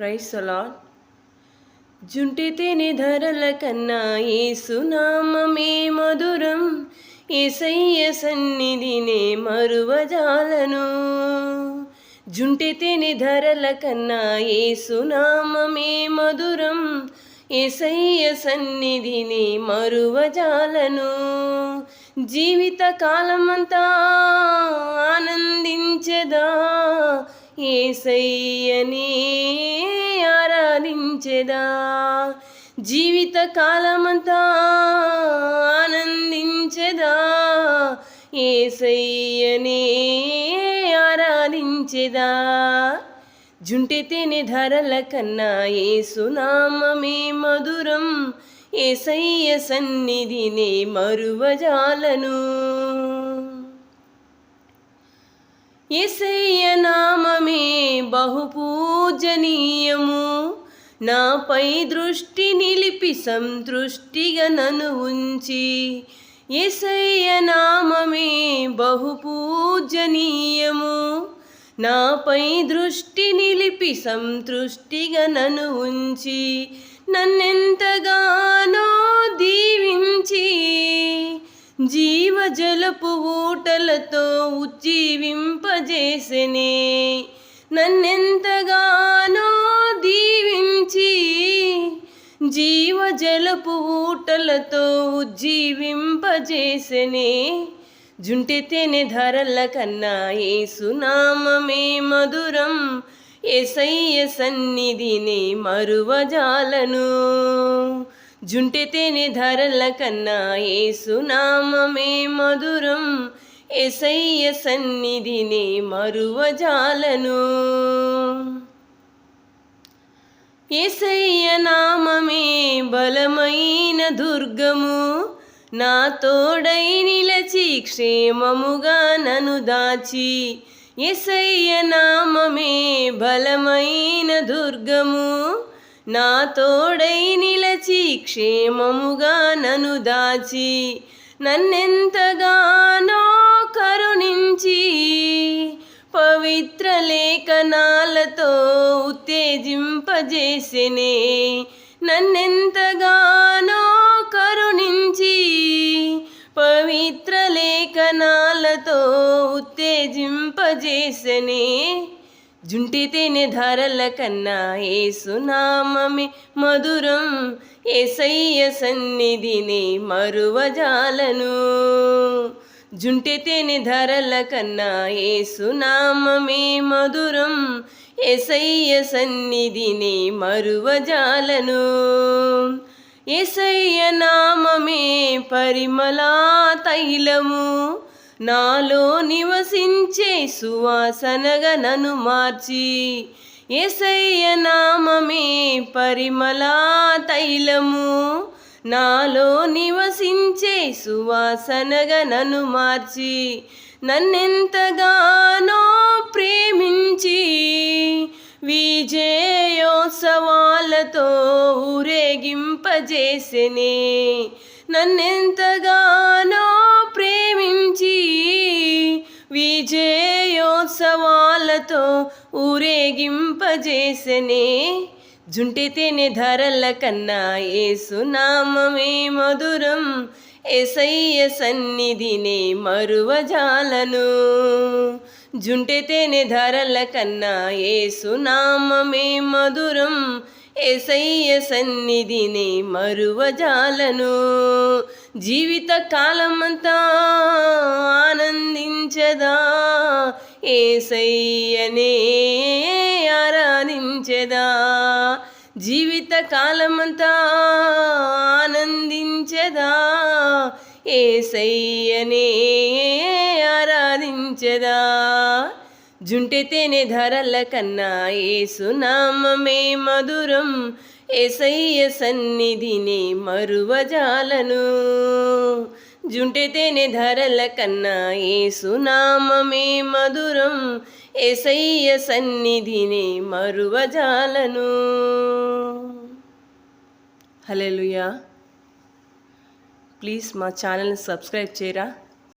Price అలాడ్ జుంటి తిని ధరల కన్నా ఏసునామమే మధురం. ఏసయ్య సన్నిధినే మరువజాలను. జుంటి తిని ధరల కన్నా ఏసునామమే మధురం. ఏసయ్య సన్నిధిని మరువజాలను. జీవిత కాలమంతా ఆనందించదా. ఏసయ్యనే ఆరాధించెదా జీవిత కాలమంతా ఆనందించెదా? ఏసయ్యనే ఆరాధించెదా? జుంటి ధరల కన్నా ఏసునామమే మధురం. ఏసయ్య సన్నిధినే మరువజాలను. ఏసయ్య నామమే బహుపూజనీయము. నాపై దృష్టి నిలిపి సంతృష్టిగా నన్ను ఉంచి ఎసయ్య నామమే బహుపూజనీయము. నాపై దృష్టి నిలిపి సంతృష్టిగా నన్ను ఉంచి నన్నెంతగానో దీవించి జీవజలపు ఊటలతో ఉజ్జీవింపజేసెనే. నన్నెంతగానో దీవించి జీవజలపు ఊటలతో ఉజ్జీవింపజేసనే. జుంటి తేనె ధరల కన్నా ఏసునామమే మధురం. ఎసయ్య సన్నిధిని మరువజాలను. జుంటి తేనె ధరల కన్నా ఏసునామమే మధురం. ఎసయ్య సన్నిధిని మరువజాలను. ఏసయ్య నామమే బలమైన దుర్గము. నా తోడై నిలచి క్షేమముగా నను దాచి. ఎసయ్య నామమే బలమైన దుర్గము. నా తోడై నిలచి క్షేమముగా నను దాచి. నన్నెంతగానో కరుణించి పవిత్ర లేఖనాలతో ఉత్తేజింపజేసెనే. నన్నెంతగానో కరుణించి పవిత్ర లేఖనాలతో ఉత్తేజింపజేసనే. జుంటి తిని ధరల కన్నా ఏసునామమే మధురం. ఏసయ్య సన్నిధిని మరువజాలను. జుంటి ధరల కన్నా ఏసునామమే మధురం. ఎసయ్య సన్నిధిని మరువజాలను. ఎసయ్య నామమే పరిమళా తైలము. నాలో నివసించే సువాసనగా నన్ను మార్చి. ఎసయ్య నామమే పరిమళా తైలము. నాలో నివసించే సువాసనగా నన్ను మార్చి నన్నెంతగానో ప్రేమించి విజయోత్సవాలతో ఊరేగింపజేసెనే. నన్నెంతగానో ప్రేమించి విజయోత్సవాలతో ఊరేగింపజేసెనే. జుంటి ధరల కన్నా ఏసునామమే మధురం. ఎసయ్య సన్నిధినే మరువజాలను. జాలను తిని ధరల కన్నా ఏసునామమే మధురం. ఎసయ్య సన్నిధిని మరువజాలను. జీవిత కాలమంతా ఆనందించదా ఏసయ్యనే. కాలమంతా ఆనందించదా? ఏసయ్యనే ఆరాధించదా? జుంటెతేనే తేనె ధరల కన్నా ఏసునామమే మధురం. ఏసయ్య సన్నిధిని మరువజాలను. జుంటి తేనె ధరల కన్నా ఏసునామమే మధురం. ఏసయ్య సన్నిధిని మరువజాలను. హలెలుయా ప్లీజ్ మా ఛానల్ని సబ్స్క్రైబ్ చేయరా.